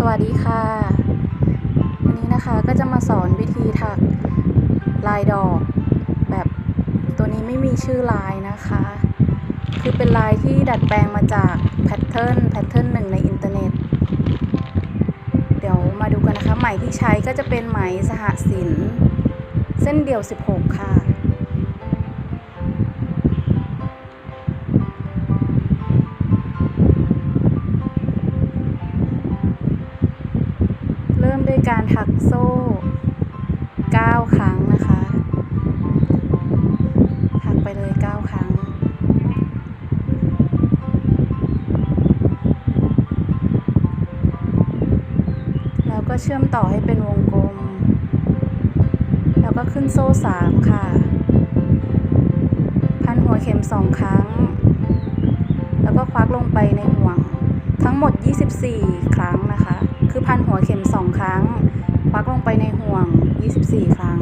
สวัสดีค่ะ วันนี้นะคะก็จะมาสอนวิธีถักลายดอก แบบตัวนี้ไม่มีชื่อลายนะคะ คือเป็นลายที่ดัดแปลงมาจากแพทเทิร์นแพทเทิร์นหนึ่งในอินเทอร์เน็ต เดี๋ยวมาดูกันนะคะไหมที่ใช้ก็จะเป็นไหมสหสินเส้นเดี่ยว 16 ค่ะ ยการถักโซ่ 9 ครั้งนะคะ ถักไปเลย 9 ครั้ง แล้วก็เชื่อมต่อให้เป็นวงกลม แล้วก็ขึ้นโซ่ 3 ค่ะ พันหัวเข็ม 2 ครั้ง แล้วก็ควักลงไปในห่วง ทั้งหมด 24 พันหัวเข็ม 2 ครั้ง ควักลงไปในห่วง 24 ครั้ง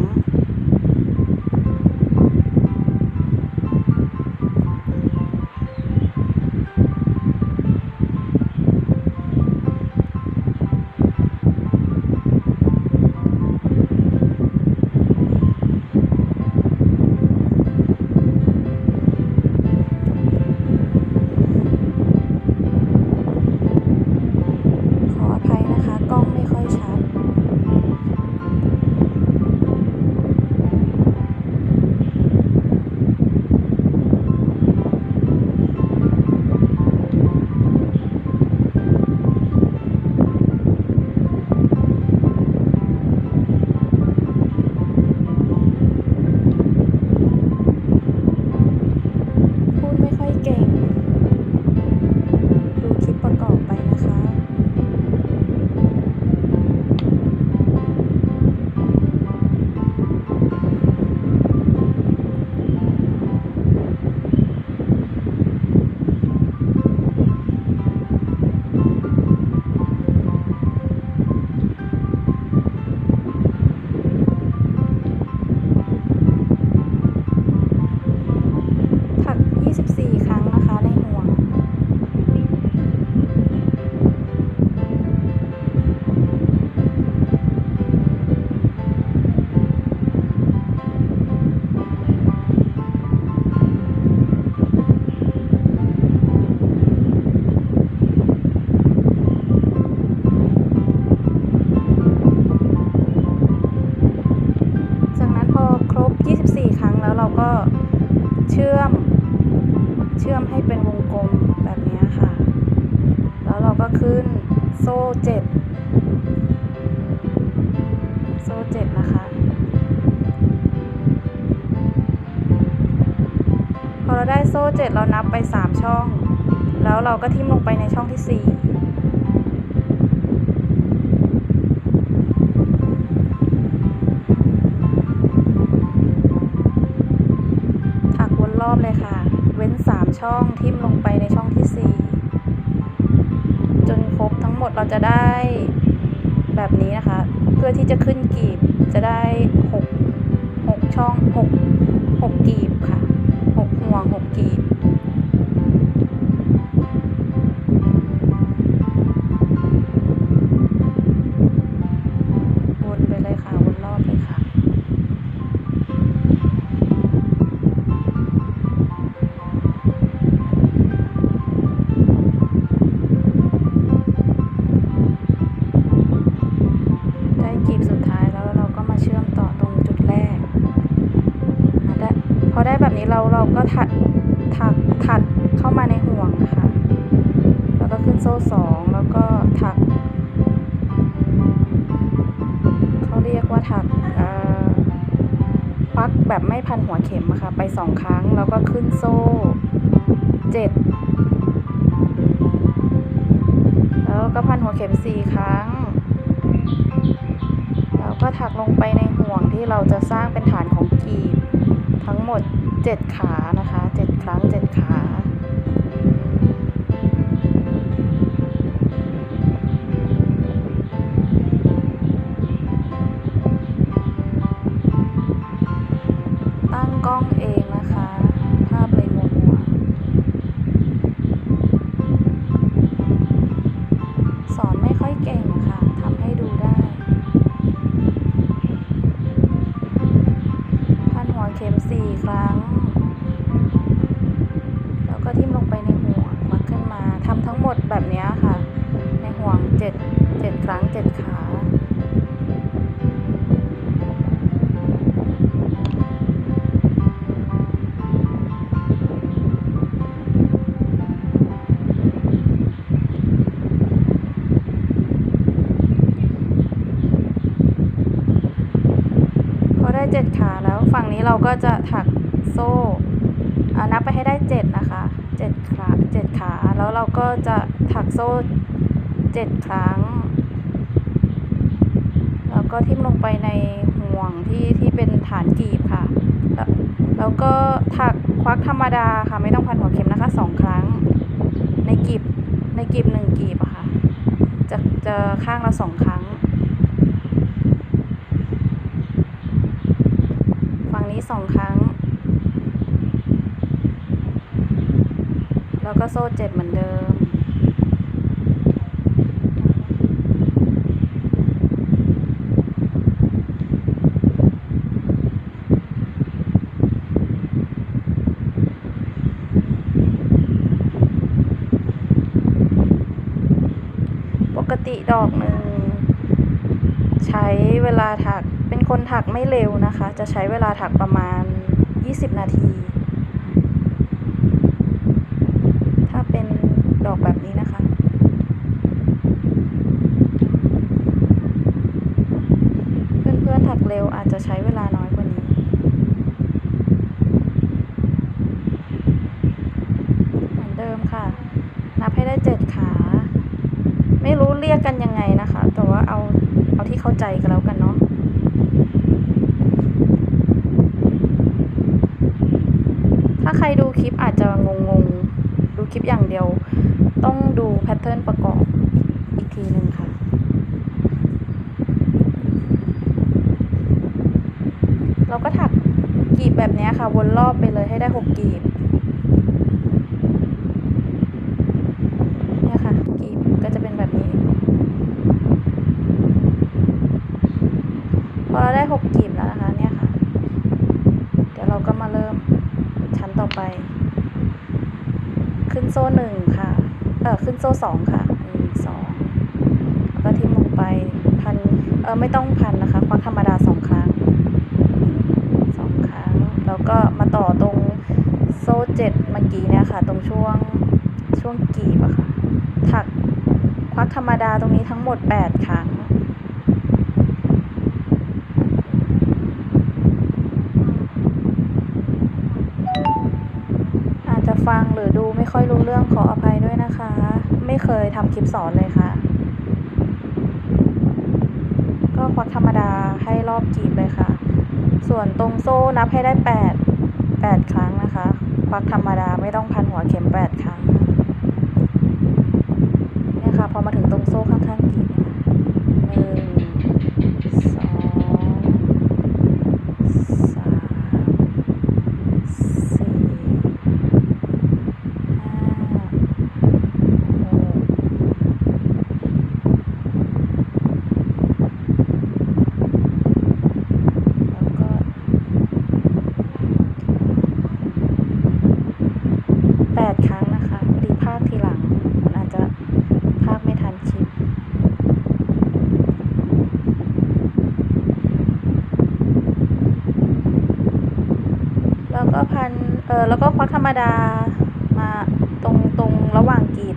ชื่อมให้เป็นวงกลมแบบนี้ค่ะ แล้วเราก็ขึ้นโซ่7โซ่7นะคะ พอเราได้โซ่7เรานับไป3ช่อง แล้วเราก็ทิ่มลงไปในช่องที่4 อบเลยค่ะ เว้น 3 ช่องทิ่มลงไปในช่องที่ 4 จนครบทั้งหมดเราจะได้แบบนี้นะคะ เพื่อที่จะขึ้นกีบจะได้ 6 6 ช่อง 6 6 กีบค่ะ 6 ห่วง 6 กีบ ก็ถัดถักถัดเข้ามาในห่วงนะคะแล้วก็ขึ้นโซ่สองแล้วก็ถัก เขาเรียกว่าถักควักแบบไม่พันหัวเข็มอะค่ะ ไปสองครั้งแล้วก็ขึ้นโซ่เจ็ดแล้วก็พันหัวเข็มสี่ครั้ง แล้วก็ถักลงไปในห่วงที่เราจะสร้างเป็นฐานของกีบ ทั้งหมด 7 ขานะคะ 7 ครั้ง 7 ขา ก็จะถักโซ่นับไปให้ได้เจ็ดนะคะเจ็ดขาเจ็ดขา แล้วเราก็จะถักโซ่เจ็ดครั้ง แล้วก็ทิ่มลงไปในห่วงที่ที่เป็นฐานกีบค่ะ แล้วก็ถักควักธรรมดาค่ะ ไม่ต้องพันหัวเข็มนะคะสองครั้ง ในกีบในกีบหนึ่งกีบค่ะ จะจะข้างละสองครั้ง ฝั่งนี้ สองครั้ง แล้วก็โซ่เจ็ดเหมือนเดิม ปกติดอกหนึ่ง ใช้เวลาถัก คนถักไม่เร็วนะคะ จะใช้เวลาถักประมาณ 20 นาที ถ้าเป็นดอกแบบนี้นะคะ เพื่อนๆถักเร็วอาจจะใช้เวลาน้อยกว่านี้ เหมือนเดิมค่ะ นับให้ได้เจ็ดขา ไม่รู้เรียกกันยังไงนะคะ แต่ว่าเอา เอาที่เข้าใจกันแล้วกันเนาะ ถ้าใครดูคลิปอาจจะงงๆ ดูค ลิปอย่างเดียว ต้องดูแพทเทิร์นประกอบอีกทีหนึ่งค่ะเราก็ถักกีบแบบนี้ค่ะวนรอบไปเลยให้ได้หกกีบ เนี่ยค่ะ กีบก็จะเป็นแบบนี้ พอเราได้หกกีบแล้วนะคะ เนี่ยค่ะ เดี๋ยวเราก็มาเริ่มชั้นต่อไป ขึ้น โซ่หนึ่งค่ะ เออขึ้นโซ่สองค่ะหนึ่งสองแล้วก็ทิ่มลงไปพัน เออไม่ต้องพันนะคะควักธรรมดาสองครั้งสองครั้ง แล้วก็มาต่อตรงโซ่เจ็ดเมื่อกี้เนี่ยค่ะ ตรงช่วงช่วงกีบอะค่ะ ถักควักธรรมดาตรงนี้ทั้งหมดแปดครั้ง อาจจะ ฟังหรือดูไม่ค่อยรู้เรื่องขออภัยด้วยนะคะ ไม่เคยทำคลิปสอนเลยค่ะ ก็ควักธรรมดาให้รอบกีบเลยค่ะ ส่วนตรงโซ่นับให้ได้แปดแปดครั้งนะคะ ควักธรรมดาไม่ต้องพันหัวเข็มแปดครั้งเนี่ยค่ะพอมาถึง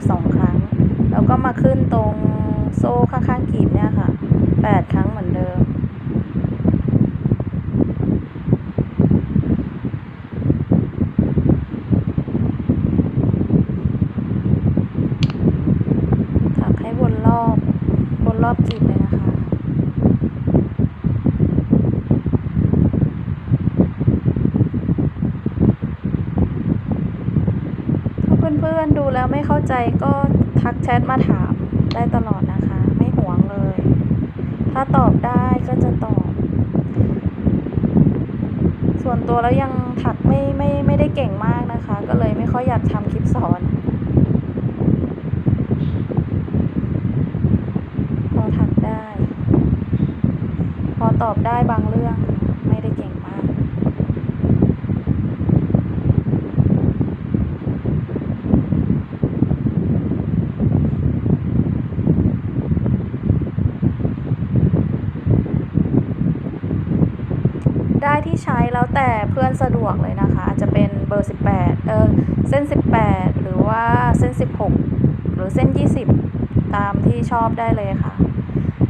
12 ครั้ง แล้วก็มาขึ้นตรงโซ่ข้างๆกีบเนี่ยค่ะ 8 ครั้งเหมือนเดิม ดูแล้วไม่เข้าใจก็ทักแชทมาถามได้ตลอดนะคะ ไม่หวงเลย ถ้าตอบได้ก็จะตอบ ส่วนตัวแล้วยังถักไม่ไม่ไม่ได้เก่งมากนะคะ ก็เลยไม่ค่อยอยากทำคลิปสอนพอถักได้ พอตอบได้บางเรื่องไม่ได้เก่งมาก พ ใช้แล้วแต่เพื่อนสะดวกเลยนะคะ อาจจะเป็นเบอร์ 18 เออเส้น 18 หรือว่าเส้น 16 หรือเส้น 20 ตามที่ชอบได้เลยค่ะ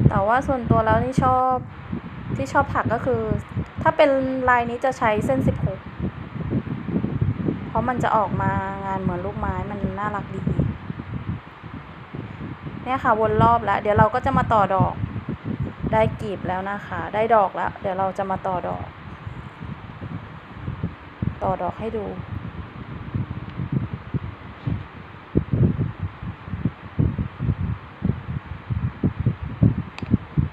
แต่ว่าส่วนตัวแล้วนี่ชอบที่ชอบถักก็คือ ถ้าเป็นลายนี้จะใช้เส้น 16 เพราะมันจะออกมางานเหมือนลูกไม้มันน่ารักดี เนี่ยค่ะวนรอบแล้ว เดี๋ยวเราก็จะมาต่อดอกได้กลีบแล้วนะคะ ได้ดอกแล้ว เดี๋ยวเราจะมาต่อดอก ต่อดอกให้ดู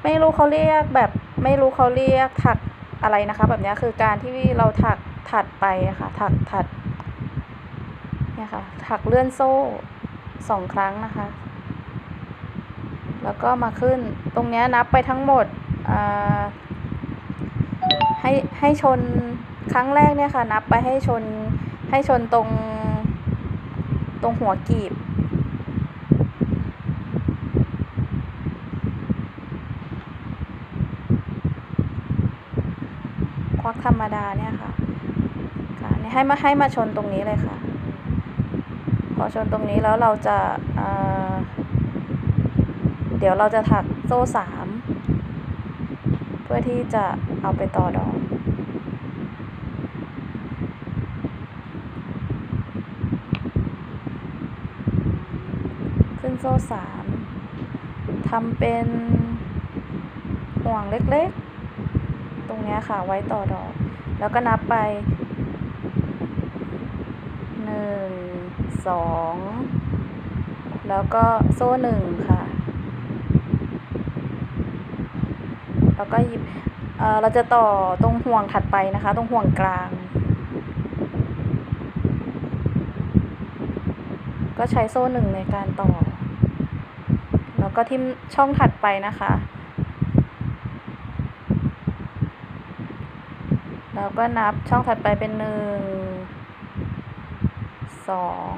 ไม่รู้เขาเรียกแบบไม่รู้เขาเรียกถักอะไรนะคะ แบบนี้คือการที่เราถักถัดไปค่ะ ถักถัดเนี่ยค่ะ ถักเลื่อนโซ่สองครั้งนะคะ แล้วก็มาขึ้นตรงนี้นับไปทั้งหมดให้ให้ชน ครั้งแรกเนี่ยค่ะ นับไปให้ชนให้ชนตรงตรงหัวกีบ ควักธรรมดาเนี่ยค่ะ ค่ะนี่ให้มาให้มาชนตรงนี้เลยค่ะ พอชนตรงนี้แล้วเราจะเเดี๋ยวเราจะถักโซ่สาม เพื่อที่จะเอาไปต่อดอก ขึ้น โซ่สามทำเป็นห่วงเล็กๆ ตรงเนี้ยค่ะไว้ต่อดอก แล้วก็นับไปหนึ่งสองแล้วก็โซ่หนึ่งค่ะ แล้วก็หยิบเเราจะต่อตรงห่วงถัดไปนะคะ ตรงห่วงกลาง ก็ใช้โซ่หนึ่งในการต่อ ก็ทิมช่องถัดไปนะคะ แล้วก็นับช่องถัดไปเป็นหนึ่งสอง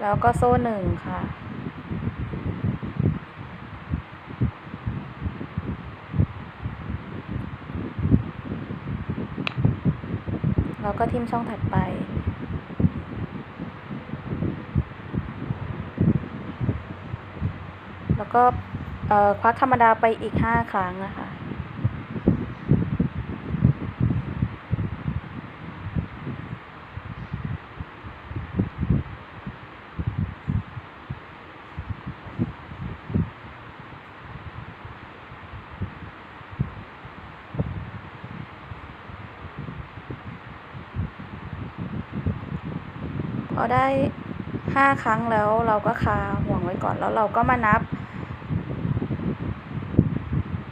แล้วก็โซ่หนึ่งค่ะ แล้วก็ทิมช่องถัดไป แล้ว ก็ควักธรรมดาไปอีกห้าครั้งนะคะพอได้ห้าครั้งแล้วเราก็คาห่วงไว้ก่อนแล้วเราก็มานับ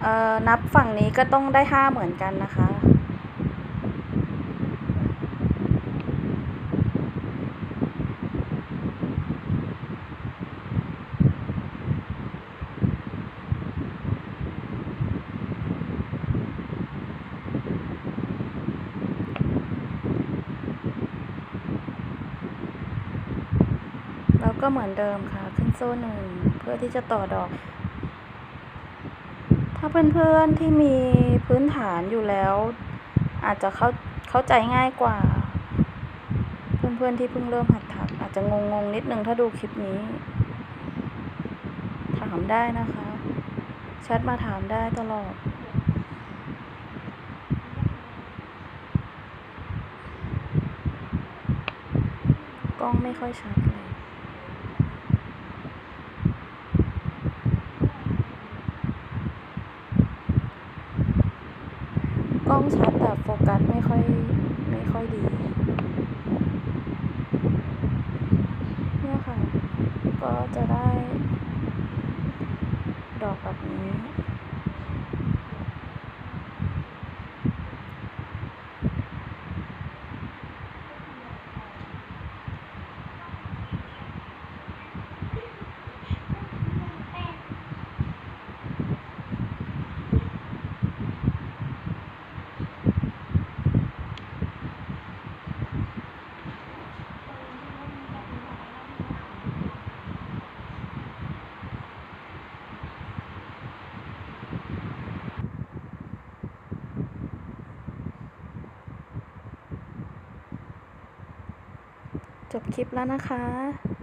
เอ่อนับฝั่งนี้ก็ต้องได้ห้าเหมือนกันนะคะ แล้วก็เหมือนเดิมค่ะ ขึ้นโซ่หนึ่งเพื่อที่จะต่อดอกาเพื่อนๆที่มีพื้นฐานอยู่แล้ว อาจจะเข้าเข้าใจง่ายกว่า เพื่อนๆที่เพิ่งเริ่มหัดถักอาจจะงงๆนิดนึงถ้าดูคลิปนี้ ถามได้นะคะแชทมาถามได้ตลอด กล้องไม่ค่อยชัดเลย กล้ องชัดแต่โฟกัสไม่ค่อยไม่ค่อยดีเนี่ยค่ะ ก็จะได้ดอกแบบนี้ คลิปแล้วนะคะ